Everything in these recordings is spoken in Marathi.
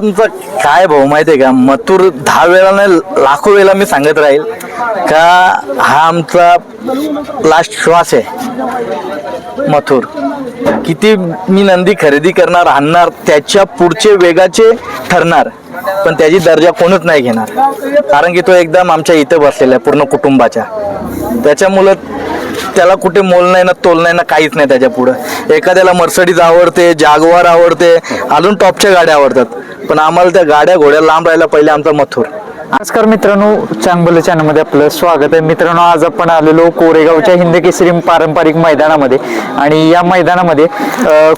आमचा काय भाऊ माहिती आहे का? मथुर दहा वेळा नाही लाखो वेळा मी सांगत राहील का हा आमचा लास्ट श्वास आहे. मथुर. किती मी नंदी खरेदी करणार आणणार त्याच्या पुढचे वेगाचे ठरणार पण त्याची दर्जा कोणच नाही घेणार. कारण की तो एकदम आमच्या इथं बसलेला आहे पूर्ण कुटुंबाच्या. त्याच्यामुळं त्याला कुठे मोल नाही ना तोल नाही ना काहीच नाही त्याच्या पुढं. एखाद्याला मर्सडीज आवडते जागवार आवडते अजून टॉपच्या गाड्या आवडतात. पण आम्हाला त्या गाड्या घोड्या लांब राहायला पहिले आमचा मथुर. नमस्कार मित्रांनो चांगलं चॅनलमध्ये आपलं स्वागत आहे. मित्रांनो आज आपण आलेलो कोरेगावच्या हिंद केसरी पारंपरिक मैदानामध्ये. आणि या मैदानामध्ये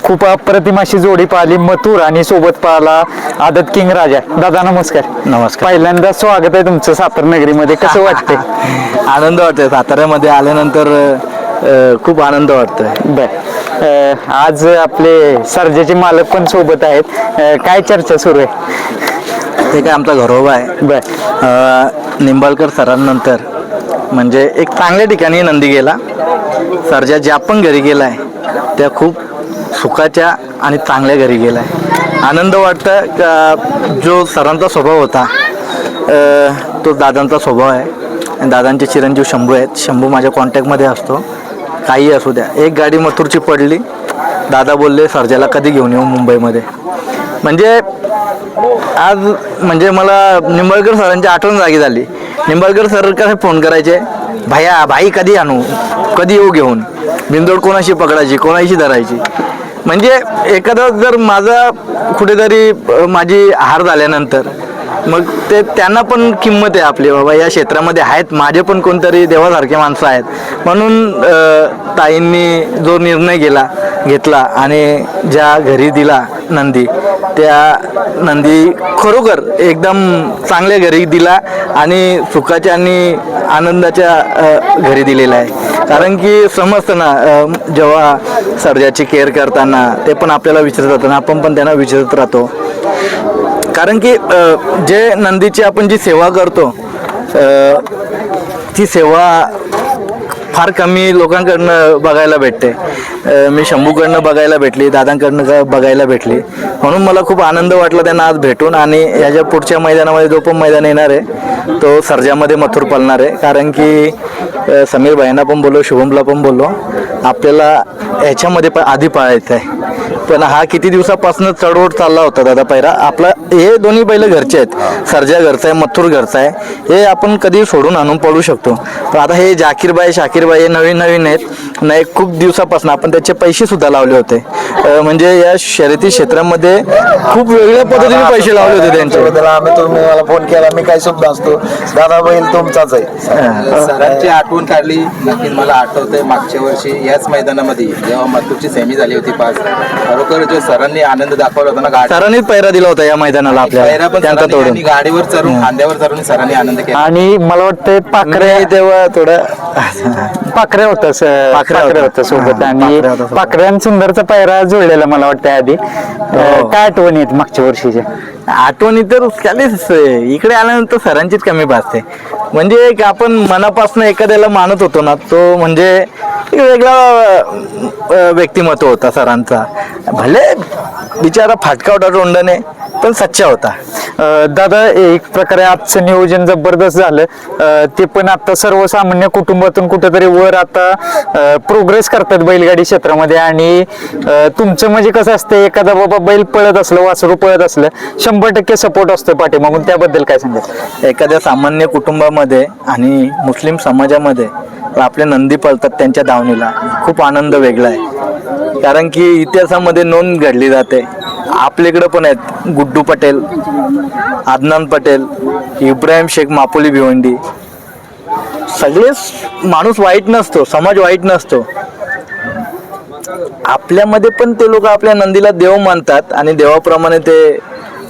खूप अप्रतिम अशी जोडी पाहिली मथुर आणि सोबत पाहिला आदत किंग राजा. दादा नमस्कार. नमस्कार. पहिल्यांदा स्वागत आहे तुमचं सातार नगरीमध्ये. कसं वाटतंय? आनंद वाटतोय. साताऱ्यामध्ये आल्यानंतर खूप आनंद वाटतोय. बर. आज आपले सर्जाचे मालक पण सोबत आहेत. अं, काय चर्चा सुरू आहे? ते काय आमचा घरोबा आहे. बर. अं, निंबाळकर सरांनंतर म्हणजे एक चांगल्या ठिकाणी नंदी गेला. सरजा ज्या पण घरी गेलाय त्या खूप सुखाच्या आणि चांगल्या घरी गेलाय. आनंद वाटतं का जो सरांचा स्वभाव होता अं, तो दादांचा स्वभाव आहे. आणि दादांचे चिरंजीव शंभू आहेत. शंभू माझ्या कॉन्टॅक्टमध्ये असतो. काही असू द्या. एक गाडी मथुरची पडली. दादा बोलले सरजाला कधी घेऊन येऊ मुंबईमध्ये? म्हणजे आज म्हणजे मला निंबाळकर सरांची आठवण जागी झाली. निंबाळकर सर कसं फोन करायचे? भाया भाई कधी आणू? कधी येऊ घेऊन? बिंदोड कोणाशी पकडायची? कोणाशी धरायची? म्हणजे एखादा जर माझा कुठेतरी माझी हार झाल्यानंतर मग ते त्यांना पण किंमत आहे आपली बाबा या क्षेत्रामध्ये आहेत माझे पण कोणतरी देवासारखे माणसं आहेत. म्हणून ताईंनी जो निर्णय गेला घेतला आणि ज्या घरी दिला नंदी त्या नंदी खरोखर एकदम चांगल्या घरी दिला आणि सुखाच्या आणि आनंदाच्या घरी दिलेला आहे. कारण की समजतं ना जेव्हा सर्जाची केअर करताना ते पण आपल्याला विचारत राहतात आपण पण त्यांना विचारत राहतो. कारण की जे नंदीची आपण जी सेवा करतो ती सेवा फार कमी लोकांकडनं बघायला भेटते. मी शंभूकडनं बघायला भेटली दादांकडनं बघायला भेटली. म्हणून मला खूप आनंद वाटला त्यांना आज भेटून आणि याच्या पुढच्या मैदानामध्ये जो पण मैदान येणार आहे तो सर्जामध्ये मथुर पळणार आहे. कारण की समीर भाईंना पण बोललो शुभमला पण बोललो. आपल्याला ह्याच्यामध्ये पण आधी पाळायचं आहे पण हा किती दिवसापासून चढवड चालला होता दादा पैरा आपला हे दोन्ही बैल घरचे आहेत. सर्जा घरचा आहे मथुर घरचा आहे. हे आपण कधी सोडून आणून पडू शकतो. पण आता हे जाकीरबाई शाकीरबाई हे नवीन नवीन आहेत. नाही खूप दिवसापासून आपण त्याचे पैसे सुद्धा लावले होते. अं, म्हणजे या शर्यती क्षेत्रामध्ये खूप वेगळ्या पद्धतीने पैसे लावले होते त्यांचे. त्याबद्दल आम्ही तुम्ही मला फोन केला मी काही शब्द असतो. दादा बैल तुमचाच आहे. सरांची आठवण काढली नक्कीच मला आठवतंय मागच्या वर्षी याच मैदानामध्ये जेव्हा मथुरची सेमी झाली होती पाच खरोखर जो सरांनी आनंद दाखवला होता ना गाडी सरांनीच पैरा दिला होता या मैदानाला आपल्याला. पण त्यांचा सरांनी तोडून. आणि गाडीवर चढून खांद्यावर चढून सरांनी आनंद केला. आणि मला वाटतं पाखरे तेव्हा थोडं पाखरे होतं पाखरे पाखरे होतं. सोबत. हा, आणि पाखरे होतं सोबत. पाखरे आणि सुंदरचा पायरा जुळलेला मला वाटतं आधी. अं, काय आठवण येत मागच्या वर्षीच्या? आठवणी तर त्यालीच इकडे आल्यानंतर सरांचीच कमी भासते. म्हणजे एक आपण मनापासून एखाद्याला मानत होतो ना तो म्हणजे एक वेगळा अ, व्यक्तिमत्व होता सरांचा. भले बिचारा फाटका होता तोंडाने पण सच्चा होता. अं, दादा एक प्रकारे आजचं नियोजन जबरदस्त झालं. अं, ते पण आता सर्वसामान्य कुटुंबातून कुठेतरी वर आता प्रोग्रेस करतात बैलगाडी क्षेत्रामध्ये. आणि अं, तुमचं म्हणजे कसं असतं एखादा बाबा बैल पळत असलं वासरू पळत असलं शंभर टक्के सपोर्ट असतो पाठीमागून. त्याबद्दल काय सांगायचं एखाद्या सामान्य कुटुंबामध्ये आणि मुस्लिम समाजामध्ये आपले नंदी पळतात त्यांच्या दावणीला खूप आनंद वेगळा आहे. कारण की इतिहासामध्ये नोंद घडली जाते. आपल्याकडं पण आहेत गुड्डू पटेल आदनान पटेल इब्राहिम शेख मापोली भिवंडी. सगळेच माणूस वाईट नसतो समाज वाईट नसतो. आपल्यामध्ये पण ते लोक आपल्या नंदीला देव मानतात आणि देवाप्रमाणे ते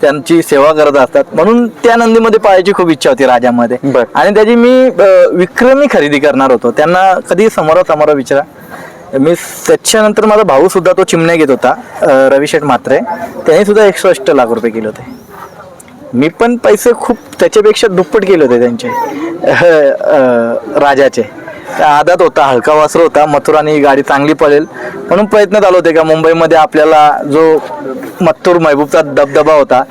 त्यांची सेवा करत असतात. म्हणून त्या नंदीमध्ये पाहायची खूप इच्छा होती राजामध्ये. आणि त्याची मी विक्रमी खरेदी करणार होतो. त्यांना कधी समोरासमोर विचारा. मी त्याच्यानंतर माझा भाऊ सुद्धा तो चिमण्या घेत होता रविशेठ शेठ म्हात्रे. त्यांनी सुद्धा एकशे अष्ट लाख रुपये केले होते. मी पण पैसे खूप त्याच्यापेक्षा दुप्पट केले होते त्यांचे राजाचे. आदात होता हलका वासर होता मथुराने गाडी चांगली पळेल. म्हणून प्रयत्न झालो होते का मुंबईमध्ये आपल्याला जो मथुर महबूबचा दबदबा होता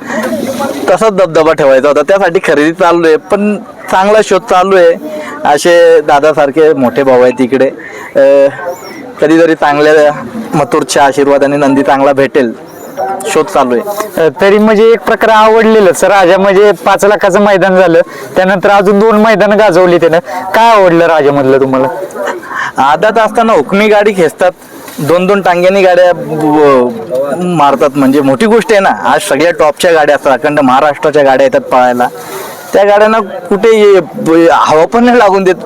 तसाच दबदबा ठेवायचा होता. त्यासाठी खरेदी चालू आहे पण चांगला शोध चालू आहे. असे दादासारखे मोठे भाऊ आहेत तिकडे कधीतरी चांगल्या मथुरच्या आशीर्वादाने नंदी चांगला भेटेल. शोध चालू आहे. तरी म्हणजे एक प्रकारे आवडलेलंच राजा म्हणजे पाच लाखाचं मैदान झालं त्यानंतर अजून दोन मैदान गाजवली त्यानं. काय आवडलं राजामधलं तुम्हाला? आदात असताना हुकमी गाडी खेचतात. दोन दोन टांग्यांनी गाड्या मारतात. म्हणजे मोठी गोष्ट आहे ना आज सगळ्या टॉपच्या गाड्या असतात अखंड महाराष्ट्राच्या गाड्या येतात पळायला. त्या गाड्यांना कुठे हवा पण नाही लागून देत.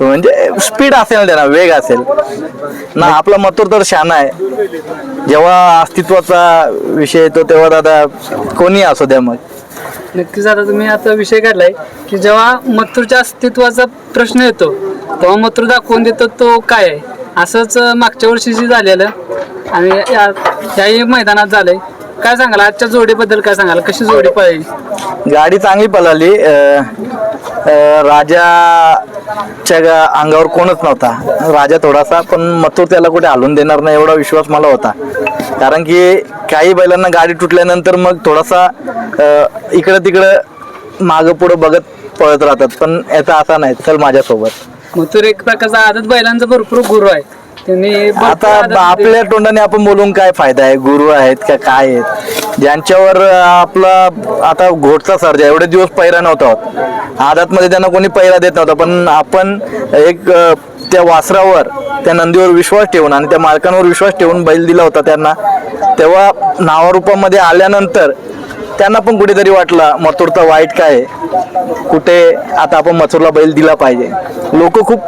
म्हणजे स्पीड असेल त्यांना वेग असेल. ना आपला मथुर तर शाना आहे. जेव्हा अस्तित्वाचा विषय येतो तेव्हा दादा कोणी असू द्या मग. नक्कीच आता तुम्ही आता विषय काढलाय की जेव्हा मथुरच्या अस्तित्वाचा प्रश्न येतो तेव्हा मथुर दाखवून देतो तो काय आहे? असंच मागच्या वर्षीची झालेलं आणि या- याही मैदानात झालंय. काय सांगाल? आजच्या जोडीबद्दल काय सांगाल? कशी जोडी पळली? गाडी चांगली पळाली. राजाच्या अंगावर कोणच नव्हता. राजा थोडासा पण मथुर त्याला कुठे हलून देणार नाही एवढा विश्वास मला होता. कारण की काही बैलांना गाडी तुटल्यानंतर मग थोडासा इकडं तिकडं मागं पुढं बघत पळत राहतात. पण याचा असा नाही. चल माझ्यासोबत. मथुर एक प्रकारचा आदत बैलांचा भरपूर गुरु आहे. त्यांनी भरपूर आता आपल्या तोंडाने आपण बोलून काय फायदा आहे? गुरु आहेत का काय आहेत? ज्यांच्यावर आपला आता घोटचा सर्जा एवढे दिवस पैरा नव्हता होत. आदात मध्ये त्यांना कोणी पैरा देत नव्हता पण आपण एक अ, त्या वासरावर त्या नंदीवर विश्वास ठेवून आणि त्या मालकांवर विश्वास ठेवून बैल दिला होता त्यांना. तेव्हा नावारूपामध्ये आल्यानंतर त्यांना पण कुठेतरी वाटलं मथुरचा वाईट काय आहे? कुठे आता आपण मथुरला बैल दिला पाहिजे. लोक खूप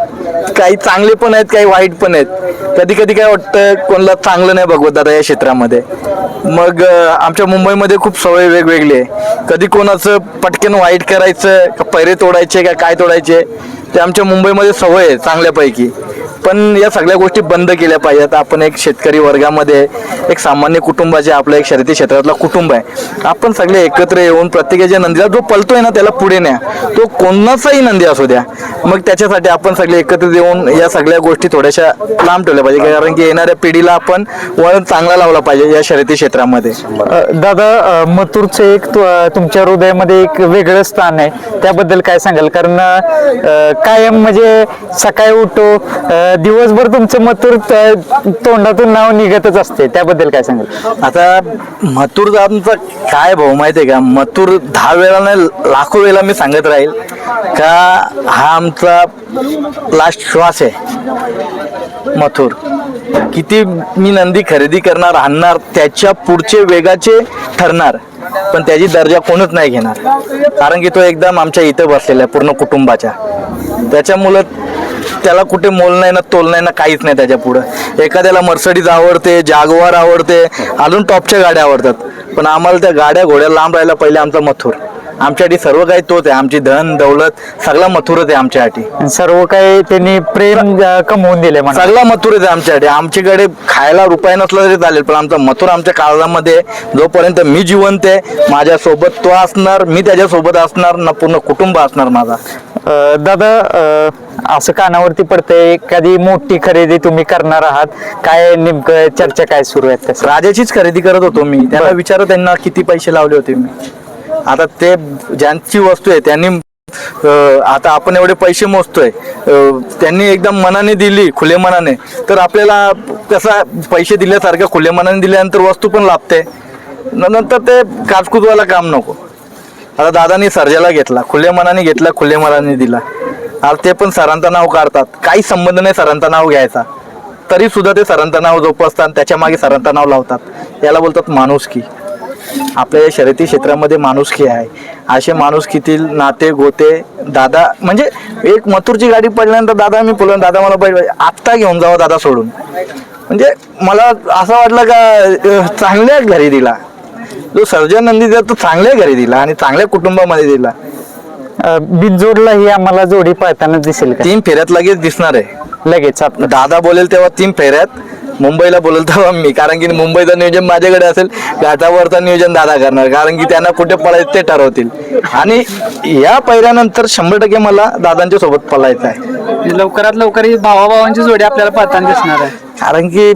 काही चांगले पण आहेत काही वाईट पण आहेत. कधी कधी काय वाटतं कोणाला चांगलं नाही बघवत दादा या क्षेत्रामध्ये. मग आमच्या मुंबईमध्ये खूप सवय वेगवेगळी आहे. कधी कोणाचं पटकन वाईट करायचं का पैरे तोडायचे का काय तोडायचे ते आमच्या मुंबईमध्ये सवय आहे चांगल्यापैकी. पण या सगळ्या गोष्टी बंद केल्या पाहिजेत. आपण एक शेतकरी वर्गामध्ये एक सामान्य कुटुंबाचे आपलं एक शर्यती क्षेत्रातला कुटुंब आहे आपण सगळे एकत्र येऊन प्रत्येकाच्या नंदीला जो पलतोय ना त्याला पुढे न्या. तो कोणाचाही नंदी असू द्या. मग त्याच्यासाठी आपण सगळे एकत्र येऊन या सगळ्या गोष्टी थोड्याशा लांब ठेवल्या पाहिजे. कारण की येणाऱ्या पिढीला आपण वळण चांगला लावला पाहिजे या शर्यती क्षेत्रामध्ये. दादा अ, एक तु- तुमच्या हृदयामध्ये एक वेगळं स्थान आहे. त्याबद्दल काय सांगाल? कारण कायम म्हणजे सकाळी उठो दिवसभर तुमचं मथुर तोंडातून नाव निघतच असते. त्याबद्दल काय सांगाल? आता मथुर दादांचा काय भाऊ माहितीये का? मथुर दहा वेळा नाही लाखो वेळा मी सांगत राहील. का हा आमचा लास्ट श्वास आहे. मथुर. किती मी नंदी खरेदी करणार आणणार त्याच्या पुढचे वेगाचे ठरणार पण त्याची दर्जा कोणच नाही घेणार. कारण की तो एकदम आमच्या इथं बसलेला आहे पूर्ण कुटुंबाच्या. त्याच्यामुळं त्याला कुठे मोल नाही ना तोल नाही ना काहीच नाही त्याच्या पुढं. एखाद्याला मर्सडीज आवडते जागवार आवडते अजून टॉपच्या गाड्या आवडतात. पण आम्हाला त्या गाड्या घोड्या लांब राहायला पहिले आमचा मथुर. आमच्यासाठी सर्व काही तोच आहे. आमची धन दौलत सगळा मथुरच आहे आमच्यासाठी. सर्व काही त्यांनी प्रेम अ, कमवून दिले म्हणा. सगळा मथुरच आहे आमच्यासाठी. आमच्याकडे खायला रुपये नसला तरी चालेल पण आमचा मथुर आमच्या काळामध्ये जोपर्यंत मी जिवंत आहे माझ्यासोबत तो असणार मी त्याच्यासोबत असणार ना पूर्ण कुटुंब असणार माझा. अ, दादा अ, असं कानावरती पडतंय एखादी मोठी खरेदी तुम्ही करणार आहात. काय नेमकं चर्चा काय सुरू आहेत राजाचीच खरेदी करत होतो मी. त्यांना विचारत त्यांना किती पैसे लावले होते मी. आता ते ज्यांची वस्तू आहे त्यांनी आता आपण एवढे पैसे मोजतोय त्यांनी एकदम मनाने दिली खुले मनाने. तर आपल्याला कसा पैसे दिल्यासारखं खुले मनाने दिल्यानंतर वस्तू पण लाभते. न- नंतर ते काचकूचवाला काम नको. आता दादानी सर्जाला घेतला खुल्या मनाने घेतला खुले मनाने दिला. आता ते पण सरांचं नाव काढतात. काही संबंध नाही सरांचं नाव घ्यायचा. तरी सुद्धा ते सरांचं नाव जोपासतात त्याच्यामागे सरांचं नाव लावतात. याला बोलतात माणूस की आपल्या या शर्यती क्षेत्रामध्ये माणुसकी आहे. असे माणुसकीतील नाते गोते दादा म्हणजे एक मथुरची गाडी पडल्यानंतर दादा मी बोललो दादा मला पहिले आत्ता घेऊन जावं दादा सोडून. म्हणजे मला असं वाटलं का चांगल्या घरी दिला. जो सर्जन नंदी दिला तो चांगल्या घरी दिला आणि चांगल्या कुटुंबामध्ये दिला. बिनजोडला ही आम्हाला जोडी पाहताना दिसेल का? तीन फेऱ्यात लगेच दिसणार आहे. लगेच. दादा बोलेल तेव्हा तीन फेऱ्यात. मुंबईला बोलेल तेव्हा मी कारण की मुंबईचं नियोजन माझ्याकडे असेल घाटावरचं नियोजन दादा करणार कारण की त्यांना कुठे पळायचं ते ठरवतील. आणि या पहिल्यानंतर शंभर टक्के मला दादांच्या सोबत पळायचं आहे. लवकरात लवकर ही भावाभावांची जोडी आपल्याला पाहताना दिसणार आहे. कारण की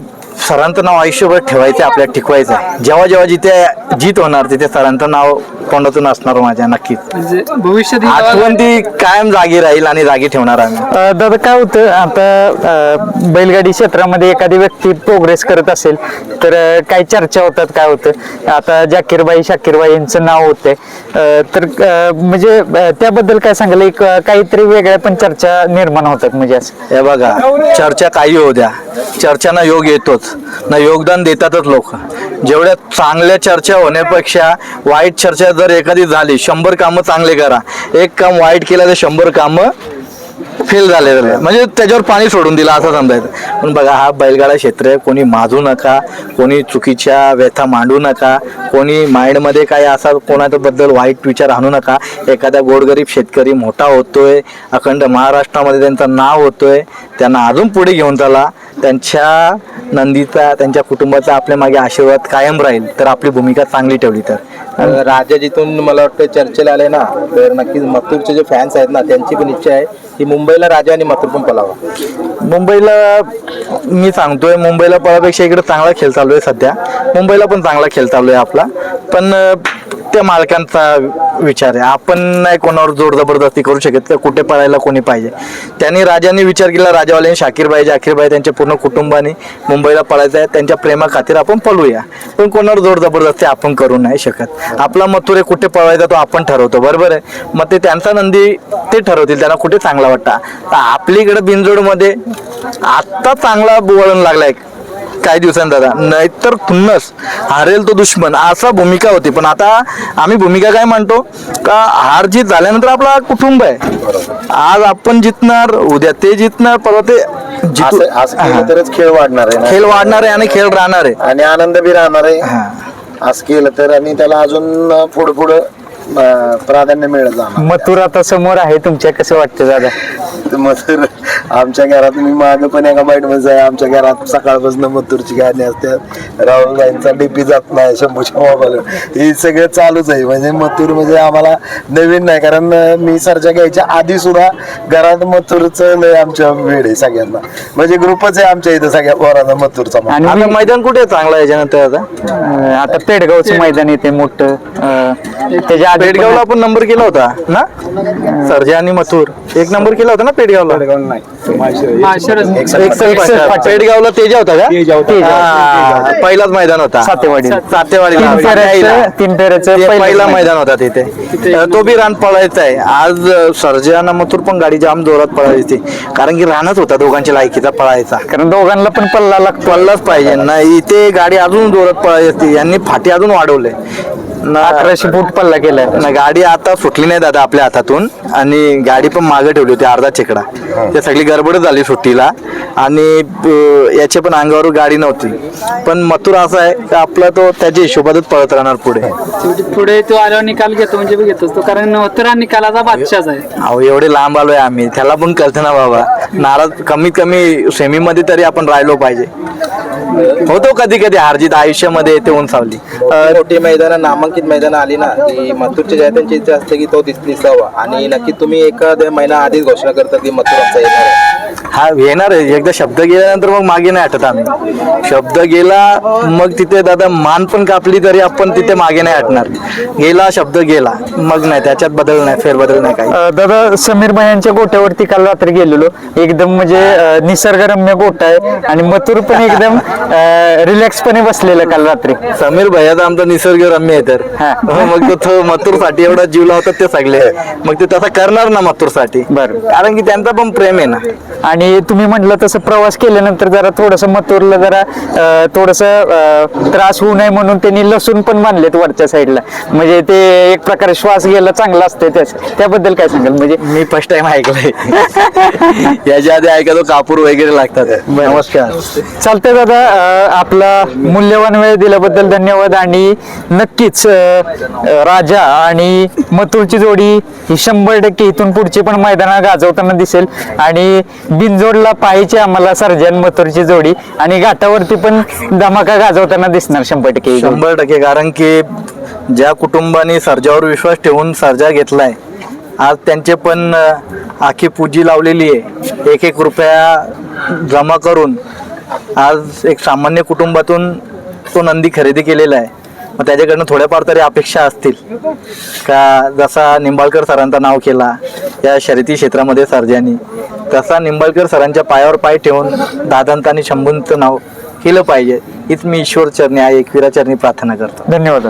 सरांचं नाव आयुष्यभर ठेवायचं आहे, आपल्याला टिकवायचं आहे. जेव्हा जेव्हा जिथे जीत होणार तिथे सरांचं नाव तोंडातून असणार माझ्या नक्कीच. म्हणजे भविष्यात ही आठवण ती कायम जागी राहील आणि जागी ठेवणार आम्ही. अ, दादा काय होतं आता अ, बैलगाडी क्षेत्रामध्ये एखादी व्यक्ती प्रोग्रेस करत असेल तर अ, काही चर्चा होतात काय होतं. आता जाकीरबाई शाकीरबाई यांचं नाव होतंय. अ, तर अ, म्हणजे अ, त्याबद्दल काय सांगाल? एक अ, काहीतरी वेगळ्या पण चर्चा निर्माण होतात म्हणजे असं. हे बघा चर्चा काही होऊ द्या. चर्चांना योग येतोच. ना योगदान देतातच लोक. जेवढ्या चांगल्या चर्चा होण्यापेक्षा वाईट चर्चा जर एखादी झाली शंभर कामं चांगले करा. एक काम वाईट केलं तर शंभर कामं फेल झालेलं आहे. म्हणजे त्याच्यावर पाणी सोडून दिलं असं समजायचं. पण बघा हा बैलगाडा क्षेत्र आहे. कोणी माजू नका कोणी चुकीच्या व्यथा मांडू नका कोणी माइंडमध्ये काही असा कोणाच्या बद्दल वाईट विचार आणू नका. एखादा गोडगरीब शेतकरी मोठा होतोय अखंड महाराष्ट्रामध्ये त्यांचं नाव होतोय त्यांना अजून पुढे घेऊन चला. त्यांच्या नंदीचा त्यांच्या कुटुंबाचा आपल्या मागे आशीर्वाद कायम राहील. तर आपली भूमिका चांगली ठेवली तर. राजा जिथून मला वाटतं चर्चेला आले ना तर नक्कीच मथुरचे जे फॅन्स आहेत ना त्यांची पण इच्छा आहे. की मुंबईला राजा आणि मथुर पण पलावा. मुंबईला मी सांगतोय मुंबईला पळापेक्षा इकडे चांगला खेळ चालू आहे सध्या. मुंबईला पण चांगला खेळ चालू आहे आपला. पण अं, त्या मालकांचा विचार आहे. आपण नाही कोणावर जोर जबरदस्ती करू शकत का? कुठे पळायला कोणी पाहिजे? त्यांनी राजांनी विचार केला राजावाल्यांनी शाकीरबाई जाकीरबाई त्यांच्या पूर्ण कुटुंबाने मुंबईला पळायचं आहे. त्यांच्या प्रेमा खातीर आपण पळूया. पण कोणावर जोर जबरदस्ती आपण करू नाही शकत. आपला मथुरे कुठे पळवायचा तो आपण ठरवतो. बरोबर आहे? मग ते त्यांचा नंदी ते ठरवतील. त्यांना कुठे चांगला वाटता. तर आपलीकडे बिनजोडमध्ये आत्ता चांगला वळण लागलाय. काही दिवसांनी दादा. नाहीतर खुन्नस. हारेल तो दुश्मन. असा भूमिका होती. पण आता आम्ही भूमिका काय म्हणतो? का हार जीत झाल्यानंतर आपला कुटुंब आहे. आज आपण जितणार उद्या ते जितणार परवा ते तरच खेळ वाढणार आहे खेळ वाढणार आहे आणि खेळ राहणार आहे. आणि आनंद बी राहणार आहे. असं केलं तर आणि त्याला अजून पुढे पुढे प्राधान्य मिळत जाणार. मथुर आता समोर आहे तुमच्या कसं वाटतं दादा? तर मग तर आमच्या घरात मी माग पण एका बाईटमध्ये आहे आमच्या घरात सकाळपासून मथुरची गाणी असतात राहुलबाईंचा डीपी जात नाही शंभूच्या मोबाईल हे सगळं चालूच आहे. म्हणजे मथुर म्हणजे आम्हाला नवीन नाही. कारण मी सरच्या घ्यायच्या आधी सुद्धा घरात मथुरचं लय आमच्या वेळ आहे सगळ्यांना. म्हणजे ग्रुपच आहे आमच्या इथं सगळ्या पोरांना मथुरचा आणि आता मैदान कुठे आहे चांगलं आहे याच्यानंतर आता? आता पेडगावचं मैदान येते मोठं. त्याच्या पेडगावला आपण नंबर केला होता ना? सर्जा आणि मथुर. एक नंबर केला होता ना पेडगावला? माळशिरस. पेडगावला तेजा होता का? तेजा. हा, पहिलाच मैदान होता. सातेवाडी सातेवाडी तीन फेऱ्याचं तीन फेऱ्याचं ते पहिलं पहिला मैदान. होता तिथे. अं, तो बी रान पळायचा आहे. आज अं, सर्जना मथुर पण गाडी जाम जोरात पळायची कारण की रानच होता दोघांच्या लायकीचा पळायचा. कारण दोघांना पण पल्ला लागतो. पळलाच पाहिजे. ना इथे गाडी अजून जोरात पळायची असती. यांनी फाटी अजून वाढवले. अकराशे फूट पल्ला केलाय. ना गाडी आता सुटली नाही दादा आपल्या हातातून. आणि गाडी पण मागे ठेवली होती अर्धा चेकडा. ते सगळी गडबड झाली सुट्टीला. आणि याच्या पण अंगावर गाडी नव्हती. पण मथुर असा आहे की आपला तो त्याच्या हिशोबातच पळत राहणार पुढे. पुढे तो आल्यावर निकाल घेतो म्हणजे घेतोच तो कारण नवतरा निकालाचा बादशाच आहे. अहो एवढे लांब आलोय आम्ही. त्याला पण कळतं ना बाबा. नाराज कमीत कमी सेमी मध्ये तरी आपण राहिलो पाहिजे. होतो कधी कधी हारजीत आयुष्यामध्ये येते उंचावली. मोठी मैदान नक्कीच मैदान आली ना की मथुरच्या ज्या त्यांची इच्छा असते की तो दिस दिसावा. आणि नक्की तुम्ही एखाद्या महिना आधीच घोषणा करता की मथुर आमचा येणार आहे. हा येणार आहे. एकदा शब्द गेल्यानंतर मग मागे नाही हटत आम्ही. शब्द गेला मग तिथे दादा मान पण कापली तरी आपण तिथे मागे नाही हटणार. गेला शब्द गेला मग नाही. त्याच्यात बदल नाही फेरबदल नाही काही. दादा समीर भायांच्या गोट्यावरती काल रात्री गेलेलो. एकदम म्हणजे निसर्गरम्य गोटा आहे. आणि मथुर पण एकदम रिलॅक्सपणे बसलेलं काल रात्री. समीर भैयाचा आमचा निसर्ग रम्य आहे तर. हा. हो, मग तो मथुरसाठी एवढा जीव लावतात ते सगळे. मग ते तसा करणार ना मथुरसाठी बरं. कारण की त्यांचा पण प्रेम आहे ना. आणि तुम्ही म्हटलं तसं प्रवास केल्यानंतर जरा थोडस मथुरला जरा थोडस त्रास होऊ नये म्हणून त्यांनी लसूण पण बांधलेत वरच्या साईडला. म्हणजे ते एक प्रकारे श्वास घ्यायला चांगला असते त्याच त्याबद्दल काय सांगाल? म्हणजे मी फर्स्ट टाइम ऐकलंय. याच्या आधी ऐकतो कापूर वगैरे लागतात. नमस्कार. चालतंय दादा आपला मूल्यवान वेळ दिल्याबद्दल धन्यवाद आणि नक्कीच राजा आणि मथुरची जोडी ही शंभर टक्के इथून पुढची पण मैदानात गाजवताना दिसेल. आणि बिनजोडला पाहिजे आम्हाला सर्जन मथुरची जोडी आणि घाटावरती पण धमाका गाजवताना दिसणार शंभर टक्के. शंभर टक्के कारण की ज्या कुटुंबाने सर्जावर विश्वास ठेवून सर्जा घेतलाय आज त्यांचे पण आखी पूजी लावलेली आहे. एक एक रुपया जमा करून आज एक सामान्य कुटुंबातून तो नंदी खरेदी केलेला आहे. मग त्याच्याकडनं थोड्याफार तरी अपेक्षा असतील. का जसा निंबाळकर सरांचा नाव केला या शर्यती क्षेत्रामध्ये सर्जानी तसा निंबाळकर सरांच्या पायावर पाय ठेवून दादांत आणि शंभूंचं नाव केलं पाहिजे. हीच मी ईश्वर चरणी आहे एकविरा चरणी प्रार्थना करतो. धन्यवाद.